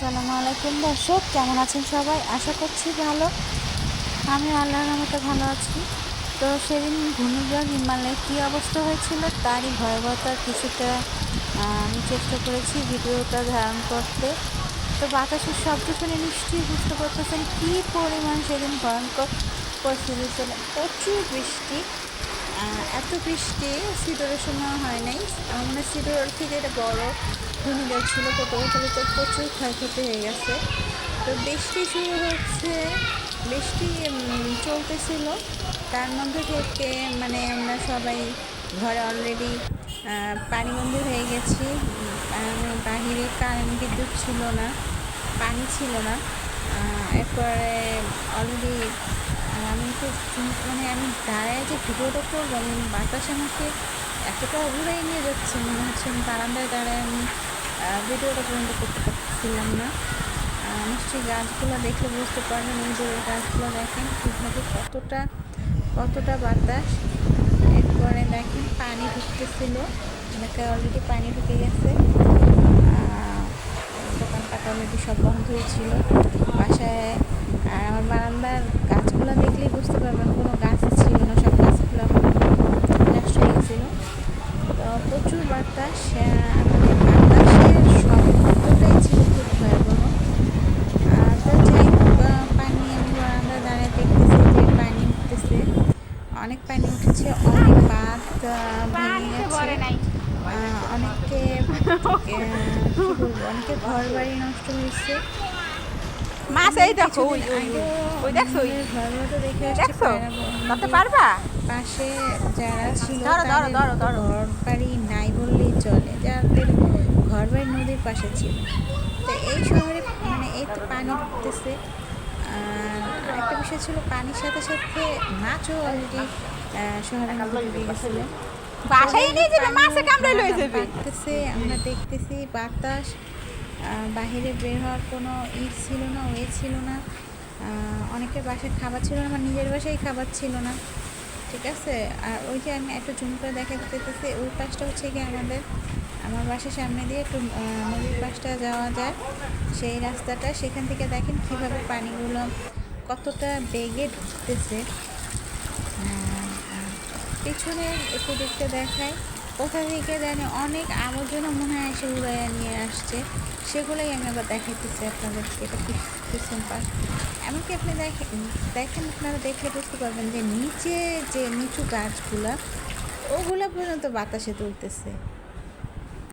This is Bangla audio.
আসসালামু আলাইকুম দর্শক, কেমন আছেন সবাই? আশা করছি ভালো। আমি আল্লাহর রহমতে ভালো আছি। তো সেদিন ঘূর্ণিঝড় হিমালয়ে কী অবস্থা হয়েছিল তারই ভয়াবহতার কিছুটা আমি চেষ্টা করেছি ভিডিওটা ধারণ করতে। তো বাতাসের শব্দ শুনে নিশ্চয়ই বুঝতে পারতেছেন কী পরিমাণ সেদিন ভয়ঙ্কর পরিস্থিতি ছিল প্রচুর বৃষ্টি এত বৃষ্টি সিডোরের সময় হয় নাই। আমার মনে থেকে এটা বড় ঘূর্ণিঝড় ছিল পটুয়াখালী তো প্রচুর ক্ষয়ক্ষতি হয়ে গেছে। তো বৃষ্টি শুরু হচ্ছে। বৃষ্টি চলতেছিল। তার মধ্যে থেকে মানে আমরা সবাই ঘরে অলরেডি পানিবন্ধ হয়ে গেছি। বাহিরে কারেন্ট বিদ্যুৎ ছিল না, পানি ছিল না। এরপরে অলরেডি আমি তো মানে আমি দাঁড়ায় যে ভিডিওটা করব আমি বাতাস আমাকে এতটা উড়াই নিয়ে যাচ্ছে। মনে হচ্ছে আমি বারান্দায় দাঁড়ায় আমি ভিডিওটা পর্যন্ত করতে পারছিলাম না। নিশ্চয়ই গাছগুলো দেখলে বুঝতে পারবেন, এই যে গাছগুলো দেখেন কীভাবে কতটা কতটা বাতাস। এরপরে দেখেন পানি ঢুকতেছিল, এলাকায় অলরেডি পানি ঢুকে গেছে। দোকানপাট অলরেডি সব বন্ধ হয়েছিল বাসায় আর আমার বারান্দার গাছগুলো দেখলেই বুঝতে পারবেন কোনো গাছ ছিল না সব গাছগুলো নষ্ট হয়ে গেছিল তো প্রচুর বাতাস আহ, মানে বাতাসের শব্দটাই ছিল খুব ভয়াবহ আর তো যাই হোক আহ, পানি আমি বারান্দা দাঁড়িয়ে দেখতেছি যে পানি উঠতেছে অনেক পানি উঠেছে অনেক বাঁধ আহ, ভেঙে অনেকে অনেকে ঘর বাড়ি নষ্ট হয়েছে। মাছ এই দেখো ওই ওই ওই। দেখছ দেখছ? ধরতে পারবা? পাশে যারা ছিল ধরো, ধরো, ধরো, ধরো। ঘর বাড়ি নাই বললেই চলে যাদের ঘর বাড়ি নদীর পাশে ছিল। তো এই শহরে মানে এই তো পানি ঢুকতেছে। আর আরেকটা বিষয় ছিল পানির সাথে সাথে মাছও অলরেডি শহরের মধ্যে ঢুকে গেছিল। বাসায় নিয়ে যাবে মাছে কামড়ে লয়ে যাবে। বাড়তেছে আমরা দেখতেছি বাতাস বাহিরে বের হওয়ার কোনো ই ছিল না ওয়ে ছিল না। অনেকের বাসায় খাবার ছিল না আমার নিজের বাসায় খাবার ছিল না। ঠিক আছে? আর ওই যে আমি একটু জুম করে দেখা যেতেছি ওই পাশটা হচ্ছে কি আমাদের আমার বাসার সামনে দিয়ে একটু নদীর পাশটা যাওয়া যায়। সেই রাস্তাটা, সেখান থেকে দেখেন কীভাবে পানিগুলো কতটা বেগে ঢুকতেছে। পেছনে একটু দেখতে দেখায় কোথা থেকে জানি অনেক আবর্জনা মনে হয় এসে উড়াইয়া নিয়ে আসছে। সেগুলোই আমি আবার দেখাইতেছি আপনাদেরকে, এটা পিছ- পিছন পাশ। এমনকি আপনি দেখেন দেখেন, আপনারা দেখলে বুঝতে পারবেন যে নিচে যে নিচু গাছগুলা, ওগুলো পর্যন্ত বাতাসে তুলতেছে।